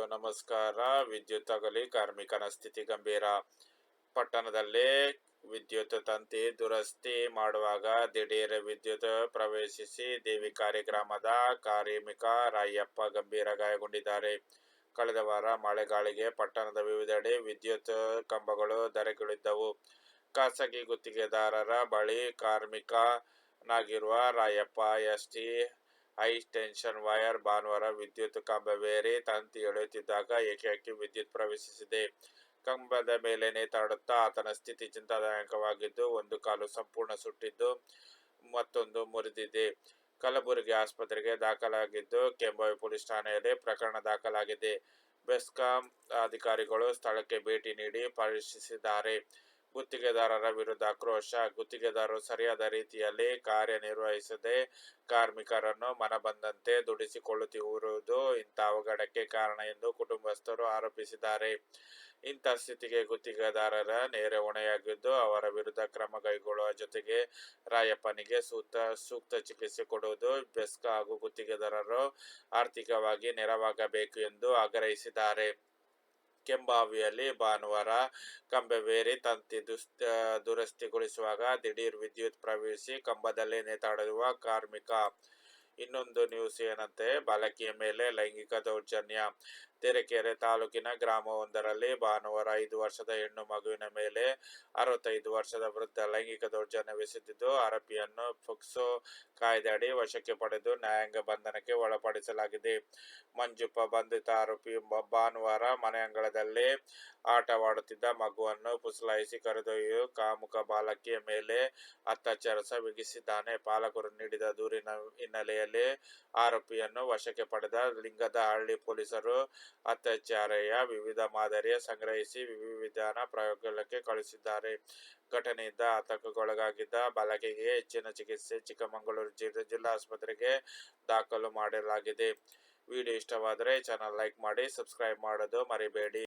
ಎಲ್ಲರಿಗೂ ನಮಸ್ಕಾರ. ವಿದ್ಯುತ್ ತಗಲಿ ಕಾರ್ಮಿಕನ ಸ್ಥಿತಿ ಗಂಭೀರ. ಪಟ್ಟಣದಲ್ಲಿ ವಿದ್ಯುತ್ ತಂತಿ ದುರಸ್ತಿ ಮಾಡುವಾಗ ದಿಢೀರ್ ವಿದ್ಯುತ್ ಪ್ರವೇಶಿಸಿ ದೇವಿಕಾರಿ ಗ್ರಾಮದ ಕಾರ್ಮಿಕ ರಾಯಪ್ಪ ಗಂಭೀರ ಗಾಯಗೊಂಡಿದ್ದಾರೆ ಕಳೆದ ವಾರ ಮಳೆಗಾಳಿಗೆ ಪಟ್ಟಣದ ವಿವಿಧೆಡೆ ವಿದ್ಯುತ್ ಕಂಬಗಳು ಧರೆಗಿಳಿದ್ದವು. ಖಾಸಗಿ ಗುತ್ತಿಗೆದಾರರ ಬಳಿ ಕಾರ್ಮಿಕನಾಗಿರುವ Rayappa, ST high tension, wire, ಭಾನುವಾರ ವಿದ್ಯುತ್ ಕಂಬವೇರಿ ತಂತಿ ಎಳೆಯುತ್ತಿದ್ದಾಗ ಏಕಾಏಕಿ ವಿದ್ಯುತ್ ಪ್ರವೇಶಿಸಿದೆ. ಕಂಬದ ಮೇಲೆ ನೇತಾಡುತ್ತಾ ಆತನ ಸ್ಥಿತಿ ಚಿಂತಾದಾಯಕವಾಗಿದ್ದು, ಒಂದು ಕಾಲು ಸಂಪೂರ್ಣ ಸುಟ್ಟಿದ್ದು, ಮತ್ತೊಂದು ಮುರಿದಿದೆ. ಕಲಬುರಗಿ ಆಸ್ಪತ್ರೆಗೆ ದಾಖಲಾಗಿದ್ದು, ಕೆಂಬಾವಿ ಪೊಲೀಸ್ ಠಾಣೆಯಲ್ಲಿ ಪ್ರಕರಣ ದಾಖಲಾಗಿದೆ. ಬೆಸ್ಕಾಂ ಅಧಿಕಾರಿಗಳು ಸ್ಥಳಕ್ಕೆ ಭೇಟಿ ನೀಡಿ ಪರಿಶೀಲಿಸಿದ್ದಾರೆ ಗುತ್ತಿಗೆದಾರರ ವಿರುದ್ಧ ಆಕ್ರೋಶ, ಗುತ್ತಿಗೆದಾರರು ಸರಿಯಾದ ರೀತಿಯಲ್ಲಿ ಕಾರ್ಯನಿರ್ವಹಿಸದೆ ಕಾರ್ಮಿಕರನ್ನು ಮನಬಂದಂತೆ ದುಡಿಸಿಕೊಳ್ಳುತ್ತಿರುವುದು ಇಂಥ ಅವಘಡಕ್ಕೆ ಕಾರಣ ಎಂದು ಕುಟುಂಬಸ್ಥರು ಆರೋಪಿಸಿದ್ದಾರೆ. ಇಂಥ ಸ್ಥಿತಿಗೆ ಗುತ್ತಿಗೆದಾರರ ನೇರ ಹೊಣೆಯಾಗಿದ್ದು ಅವರ ವಿರುದ್ಧ ಕ್ರಮ ಕೈಗೊಳ್ಳುವ ಜೊತೆಗೆ ರಾಯಪ್ಪನಿಗೆ ಸೂಕ್ತ ಸೂಕ್ತ ಚಿಕಿತ್ಸೆ ಕೊಡುವುದು ಬೆಸ್ಕ ಹಾಗೂ ಗುತ್ತಿಗೆದಾರರು ಆರ್ಥಿಕವಾಗಿ ನೆರವಾಗಬೇಕು ಎಂದು ಆಗ್ರಹಿಸಿದ್ದಾರೆ. ಕೆಂಬಾವಿಯಲ್ಲಿ ಭಾನುವಾರ ಕಂಬವೇರಿ ತಂತಿ ದುಸ್ ದುರಸ್ತಿಗೊಳಿಸುವಾಗ ದಿಢೀರ್ ವಿದ್ಯುತ್ ಪ್ರವೇಶಿ ಕಂಬದಲ್ಲಿ ನೇತಾಡಿರುವ ಕಾರ್ಮಿಕ. ಇನ್ನೊಂದು ನ್ಯೂಸ್ ಏನಂತೆ? ಬಾಲಕಿಯ ಮೇಲೆ ಲೈಂಗಿಕ ದೌರ್ಜನ್ಯ. ತೆರೆಕೆರೆ ತಾಲೂಕಿನ ಗ್ರಾಮವೊಂದರಲ್ಲಿ ಭಾನುವಾರ ಐದು ವರ್ಷದ ಹೆಣ್ಣು ಮಗುವಿನ ಮೇಲೆ ಅರವತ್ತೈದು ವರ್ಷದ ವೃದ್ಧ ಲೈಂಗಿಕ ದೌರ್ಜನ್ಯವೆಸೆದಿದ್ದು ಆರೋಪಿಯನ್ನು ಫುಕ್ಸೋ ಕಾಯ್ದೆಯಡಿ ವಶಕ್ಕೆ ಪಡೆದು ನ್ಯಾಯಾಂಗ ಬಂಧನಕ್ಕೆ ಒಳಪಡಿಸಲಾಗಿದೆ. ಮಂಜುಪ್ಪ ಬಂಧಿತ ಆರೋಪಿ ಭಾನುವಾರ ಮನೆ ಅಂಗಳದಲ್ಲಿ ಆಟವಾಡುತ್ತಿದ್ದ ಮಗುವನ್ನು ಪುಸಲಾಯಿಸಿ ಕರೆದೊಯ್ಯು ಕಾಮುಕ ಬಾಲಕಿಯ ಮೇಲೆ ಅತ್ಯಾಚಾರ ಪಾಲಕರು ನೀಡಿದ ದೂರಿನ ಹಿನ್ನೆಲೆಯಲ್ಲಿ ಆರೋಪಿಯನ್ನು ವಶಕ್ಕೆ ಪಡೆದ ಲಿಂಗದಹಳ್ಳಿ ಪೊಲೀಸರು ಅತ್ಯಾಚಾರೆಯ ವಿವಿಧ ಮಾದರಿಯ ಸಂಗ್ರಹಿಸಿ ವಿಧಿವಿಧಾನ ಪ್ರಯೋಗಕ್ಕೆ ಕಳುಹಿಸಿದ್ದಾರೆ. ಘಟನೆಯಿಂದ ಆತಂಕಗೊಳಗಾಗಿದ್ದ ಬಾಲಕಿಗೆ ಹೆಚ್ಚಿನ ಚಿಕಿತ್ಸೆ ಚಿಕ್ಕಮಗಳೂರು ಜಿಲ್ಲಾ ಜಿಲ್ಲಾ ಆಸ್ಪತ್ರೆಗೆ ದಾಖಲು ಮಾಡಲಾಗಿದೆ. ವಿಡಿಯೋ ಇಷ್ಟವಾದರೆ ಚಾನಲ್ ಲೈಕ್ ಮಾಡಿ ಸಬ್ಸ್ಕ್ರೈಬ್ ಮಾಡೋದು ಮರಿಬೇಡಿ.